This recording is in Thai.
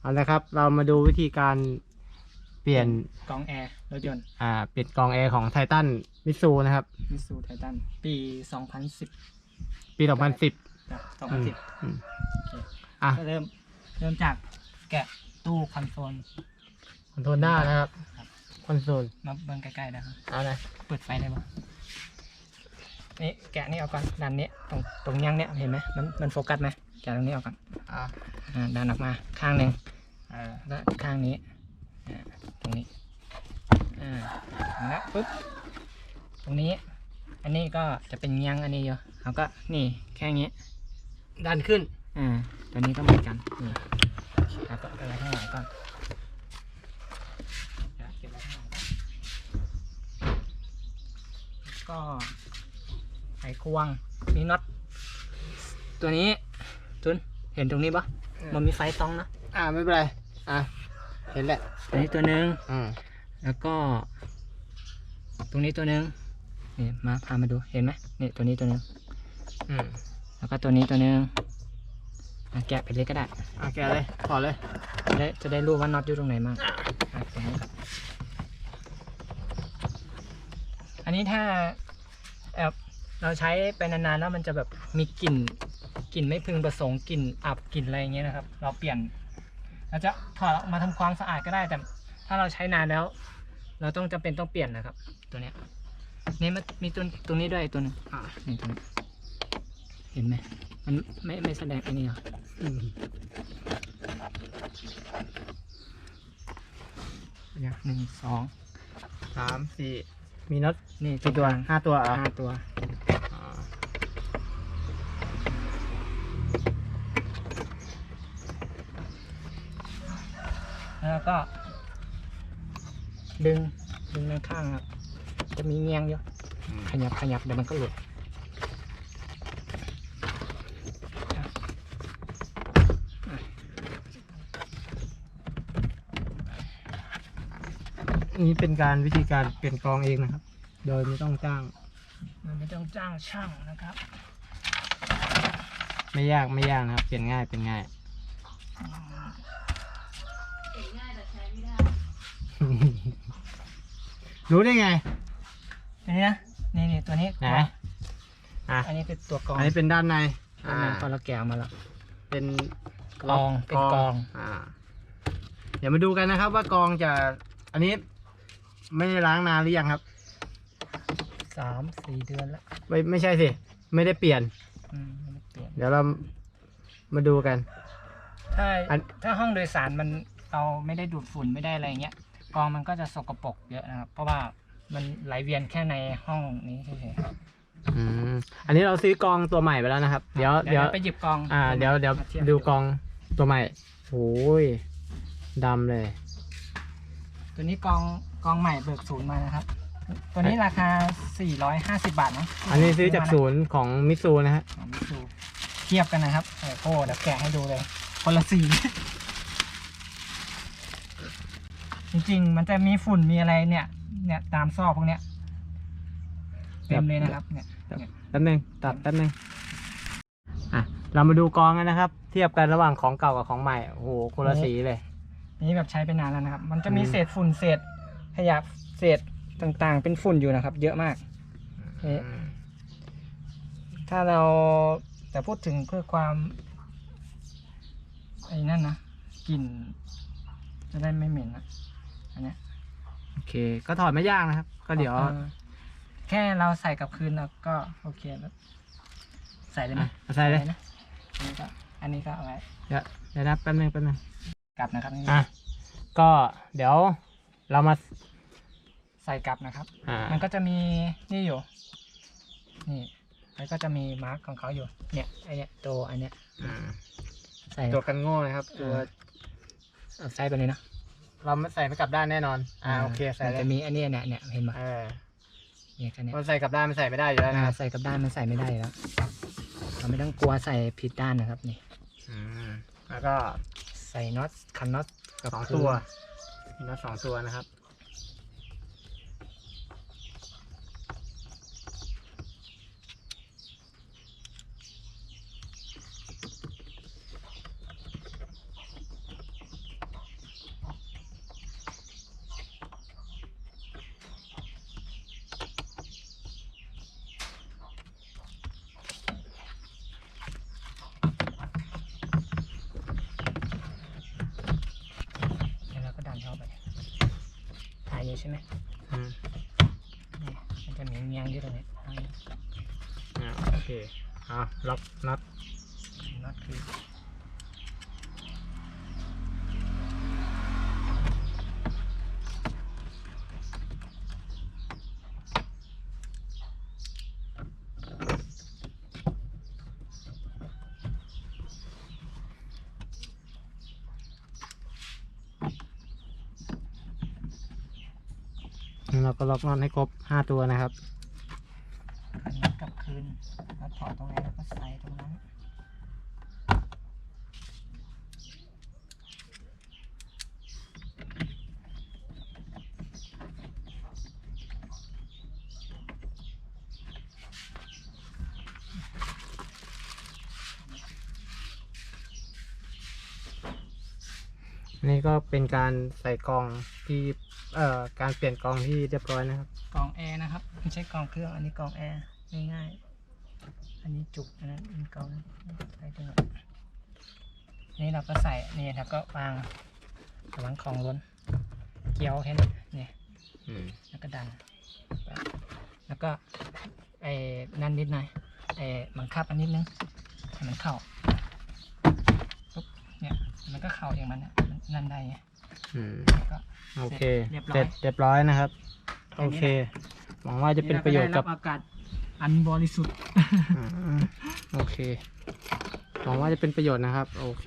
เอาละครับ เรามาดูวิธีการเปลี่ยนกองแอร์รถยนต์อ่าเปลี่ยนกรองแอร์ของไททันมิซูนะครับ มิสูไททันปี2010ปี2010นะอืม2010อืมโอเคอะก็เริ่มเริ่มจากแกะตู้คอนโซลคอนโทรลหน้านะครับครับคอนโซลมาเบิ่งใกล้ๆนะครับเอาเลยเปิดไฟได้ปะนี่แกะนี่เอาก่อนดันนี้ตรงตรงยังเนี้ยเห็นไหมมันมันโฟกัสไหม แกะตรงนี้เอาก่อนอ่าอ่าดันออกมาข้างหนึ่งเออแล้วข้างนี้อ่าตรงนี้อ่าแล้วปุ๊บตรงนี้ อันนี้ก็จะเป็นเงียงอันนี้อยู่เขาก็นี่แค่นี้ดันขึ้นอ่าตัวนี้ก็เหมือนกันนี่แล้วก็เอาไว้ข้างหลังก่อนเดี๋ยวเก็บไว้ข้างหลังก่อนแล้วก็ไขควงมีน็อตตัวนี้ จุนเห็นตรงนี้ปะมันมีไฟตองนะ อ่าไม่เป็นไร อะ เห็นแหละตัวนี้ตัวหนึ่งอืมแล้วก็ ตรงนี้ตัวหนึ่งนี่มาพามาดูเห็นไหมนี่ตัวนี้ตัวหนึ่งอืมแล้วก็ตัวนี้ตัวหนึ่งอะแกะไปเลยก็ได้อะแกะเลยถอดเลยจะได้จะได้รู้ว่าน็อตอยู่ตรงไหนมั่งอะตรงนี้ครับอันนี้ถ้าแอบเราใช้ไปนานๆแล้วมันจะแบบมีกลิ่น กลิ่นไม่พึงประสงค์กลิ่นอับกลิ่นอะไรอย่างเงี้ยนะครับ เราเปลี่ยนเราจะถอดออกมาทำความสะอาดก็ได้ แต่ถ้าเราใช้นานแล้ว เราต้องจำเป็นต้องเปลี่ยนนะครับ ตัวเนี้ยนี่มันมีตัวตรงนี้ด้วยตัวหนึงอ่านี่ตรงนี้เห็นไหมมันไม่ไม่แสดงไอันนี้เหรออืมเนี่ยหนึ่งสองสามสี่มีน็อตนี่กี่ตัวห้าตัวเหรอะห้าตัว แล้วก็ ดึง ดึงด้านข้างครับ จะมีเงียงอยู่ขยับขยับเดี๋ยวมันก็หลุดนี่เป็นการวิธีการเปลี่ยนกรองเองนะครับ โดยไม่ต้องจ้างมันไม่ต้องจ้างช่างนะครับ ไม่ยากไม่ยากนะครับ เปลี่ยนง่ายเป็นง่าย รู้ได้ไงตัวนี้นะ นี่นี่ตัวนี้ไหน อะ อันนี้คือตัวกรองอันนี้เป็นด้านในอันนั้นพอเราแกะออกมาแล้ว เป็นกรองเป็นกรอง อ่า เดี๋ยวมาดูกันนะครับว่ากรองจะ อันนี้ไม่ได้ล้างนานหรือยังครับ สามสี่เดือนแล้วไม่ไม่ใช่สิ ไม่ได้เปลี่ยน อืมไม่ได้เปลี่ยน เดี๋ยวเรามาดูกัน ถ้าอัน ถ้าห้องโดยสารมัน เราไม่ได้ดูดฝุ่นไม่ได้อะไรเงี้ยกรองมันก็จะสกปรกเยอะนะครับ เพราะว่ามันไหลเวียนแค่ในห้องนี้เฉยๆอืมอันนี้เราซื้อกรองตัวใหม่ไปแล้วนะครับเดี๋ยวเดี๋ยว ไปหยิบกรองอ่า เดี๋ยวเดี๋ยวมาทีบดูกรองตัวใหม่โอ้ยดำเลย ตัวนี้กรองกรองใหม่เบิกศูนย์มานะครับ ตัวนี้ราคา 450 บาทนะอันนี้ซื้อจากศูนย์ของมิซูนะฮะ ของมิตซูเทียบกันนะครับโอ้โหเดี๋ยวแกะให้ดูเลย คนละสี จริงๆ มันจะมีฝุ่นมีอะไรเนี่ย เนี่ยตามซอกพวกเนี้ยเต็มเลยนะครับ เนี่ยแป๊บนึงตัดแป๊บนึงอะเรามาดูกรองกันนะครับ เทียบกันระหว่างของเก่ากับของใหม่โอ้โหคนละสีเลย นี่แบบใช้ไปนานแล้วนะครับ มันจะมีอืมเศษฝุ่นเศษขยะเศษต่างๆ เป็นฝุ่นอยู่นะครับ เยอะมากเอ๊ะถ้าเราแต่พูดถึงเพื่อความไอ้นั่นนะกลิ่นจะได้ไม่เหม็นนะ อันเนี้ยโอเค ก็ถอดไม่ยากนะครับ ก็เดี๋ยว ออแค่เราใส่กลับคืนเราก็โอเคแล้วใส่เลยไหมอะใส่เลย นะอันนี้ก็อันนี้ก็เอาไว้เดี๋ยวเดี๋ยวนะแป๊บนึงแป๊บนึง กลับนะครับนี่อะ ก็เดี๋ยวเรามา ใส่กลับนะครับ อ่า มันก็จะมีนี่อยู่ นี่แล้วก็จะมีมาร์กของเขาอยู่ เนี่ยไอเนี้ยตัวอันเนี้ยอ่าใส่ตัวกันโง่นะครับ ตัวเอาใส่ไปเลยนะ เราไม่ใส่ไม่กลับด้านแน่นอน อ่าโอเคใส่มันเลจะยมีอันเนี้ยเนี่ยเนี่ยเห็นไหมเออเนี่ยแค่เนี้ยมันใส่กลับด้านมันใส่ไม่ได้อยู่แล้วนะอ่าครับใส่กับด้านมันใส่ไม่ได้อยู่แล้วเราไม่ต้องกลัวใส่ผิดด้านนะครับนี่ อืมแล้วก็ใส่น็อตคันน็อตกับสองคืนตัวมีน็อตสองตัวนะครับ ใช่ไหมอืมนี่มันจะมีเงียงๆอยู่ตรงนี้เอาอ่าโอเคอ่าล็อกน็อตน็อตคือ เราก็ล็อกน็อตให้ครบห้าตัวนะครับอันนี้กลับคืนแล้วถอดตรงไหนแล้วก็ใส่ตรงนั้นนี่ก็เป็นการใส่กล่องที่ เอ่อการเปลี่ยนกล่องที่เรียบร้อยนะครับกรองแอร์นะครับไม่ใช่กรองเครื่องอันนี้กรองแอร์ง่ายๆอันนี้จุกอันนั้นเป็นกรองใส่ตรงนั้นนี่เราก็ใส่นี่แล้วก็วางระวังของล้นเกี่ยวแค่นี้นี่อืมแล้วก็ดันแล้วก็ไอ้นั่นนิดหน่อยไอ้บังคับอันนิดนึงให้มันเข้าปุ๊บเนี่ยมันก็เข้าเองมันอะมันนั่นได้ไง อืมแล้วก็โอเคเรียบร้อยเสร็จเรียบร้อยนะครับแค่โอนี้เค หวังว่าจะเป็นประโยชน์กับอากาศอันบริสุทธิ์อ่าโอเค หวังว่าจะเป็นประโยชน์นะครับ โอเค